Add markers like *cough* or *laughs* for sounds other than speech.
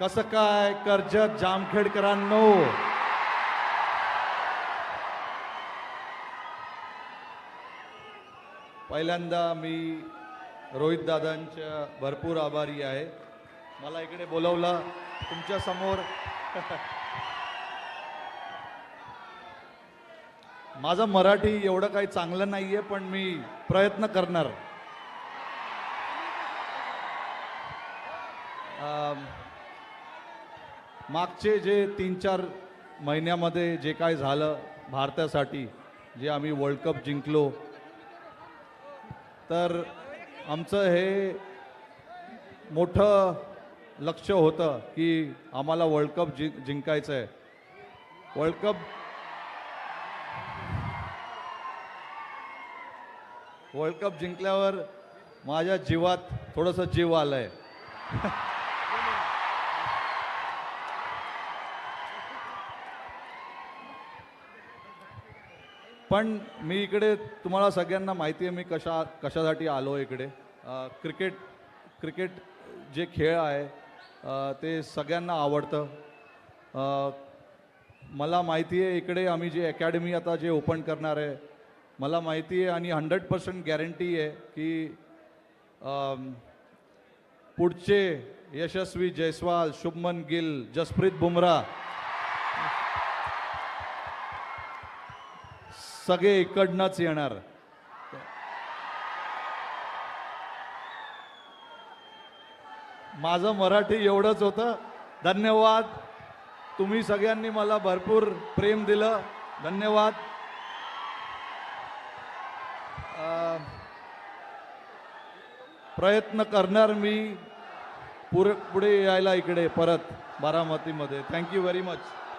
कसं काय कर्जत जामखेडकरांनो? पहिल्यांदा मी रोहित दादांच्या भरपूर आभारी आहे. मला इकडे बोलवलं. तुमच्यासमोर *laughs* माझं मराठी एवढं काही चांगलं नाही आहे पण मी प्रयत्न करणार. मागचे जे तीन चार महिन्यामध्ये जे काय झालं भारतासाठी जे आम्ही वर्ल्ड कप जिंकलो तर आमचं हे मोठं लक्ष होतं की आम्हाला वर्ल्ड कप जि जिंकायचं आहे वर्ल्ड कप वर्ल्ड कप जिंकल्यावर माझ्या जीवात थोडंसं जीव आलंय. *laughs* पण मी इकडे तुम्हाला सगळ्यांना माहिती आहे मी कशा कशासाठी आलो इकडे. क्रिकेट क्रिकेट जे खेळ आहे ते सगळ्यांना आवडतं. मला माहिती आहे इकडे आम्ही जे अकॅडमी आता जे ओपन करणार आहे मला माहिती आहे आणि हंड्रेड पर्सेंट गॅरंटी आहे की पुढचे यशस्वी जयस्वाल शुभमन गिल जसप्रीत बुमराह सगळे इकडनंच येणार. माझं मराठी एवढंच होतं. धन्यवाद. तुम्ही सगळ्यांनी मला भरपूर प्रेम दिलं. धन्यवाद. प्रयत्न करणार मी पुरे पुढे यायला इकडे परत बारामतीमध्ये. Thank you very much